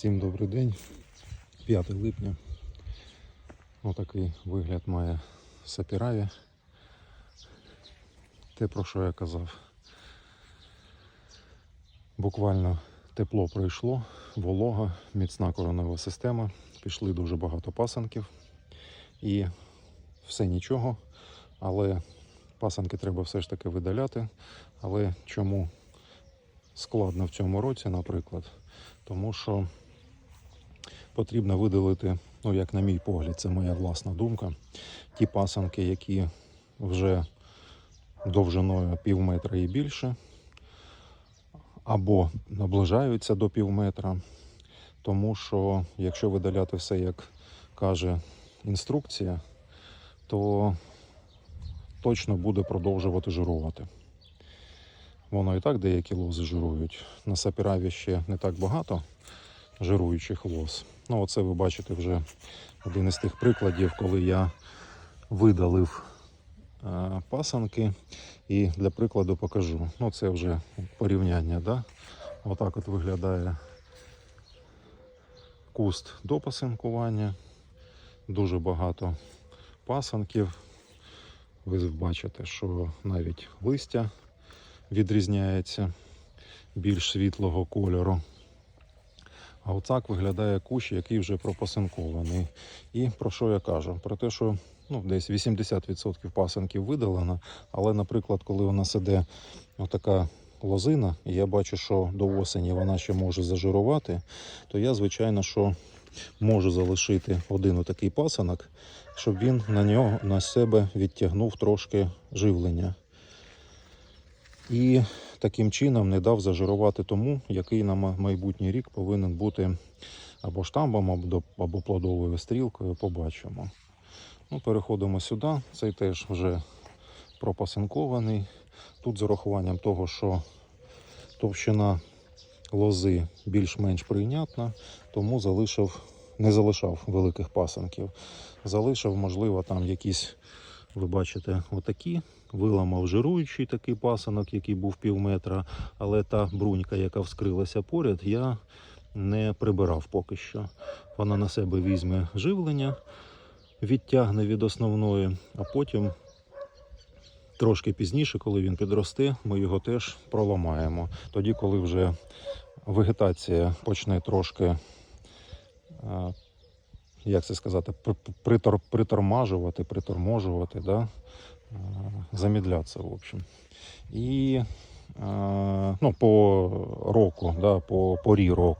Всім добрий день. 5 липня. Отакий вигляд має сапіраві. Те, про що я казав. Буквально тепло пройшло, волога, міцна коронова система. Пішли дуже багато пасанків. І все нічого. Але пасанки треба все ж таки видаляти. Але чому складно в цьому році, наприклад? Тому що потрібно видалити, ну як на мій погляд, це моя власна думка. Ті пасанки, які вже довжиною пів метра і більше, або наближаються до пів метра. Тому що якщо видаляти все, як каже інструкція, то точно буде продовжувати жирувати. Воно і так деякі лози жирують. На сапіраві ще не так багато жируючих лоз. Ну, оце ви бачите вже один із тих прикладів, коли я видалив е, пасанки. І для прикладу покажу. Ну, це вже порівняння. Да? Отак от виглядає куст до пасинкування. Дуже багато пасанків. Ви бачите, що навіть листя відрізняється більш світлого кольору. А отак виглядає кущ, який вже пропасинкований. І про що я кажу? Про те, що ну, десь 80% пасинків видалено, але, наприклад, коли у нас іде отака лозина, і я бачу, що до осені вона ще може зажирувати, то я, звичайно, що можу залишити один отакий пасанок, щоб він на нього на себе відтягнув трошки живлення. І таким чином не дав зажирувати тому, який на майбутній рік повинен бути або штамбом, або, плодовою стрілкою. Побачимо. Ну, переходимо сюди. Цей теж вже пропасинкований. Тут з урахуванням того, що товщина лози більш-менш прийнятна, тому залишив, не залишав великих пасанків. Залишив, можливо, там якісь, ви бачите, отакі. Виламав жируючий такий пасанок, який був пів метра, але та брунька, яка вскрилася поряд, я не прибирав поки що. Вона на себе візьме живлення, відтягне від основної, а потім трошки пізніше, коли він підросте, ми його теж проламаємо. Тоді, коли вже вегетація почне трошки, е, як це сказати, притор, притормажувати, приторможувати, да? замідлятися. замедлятися, в общем. І е, ну, по року, да, по порі року.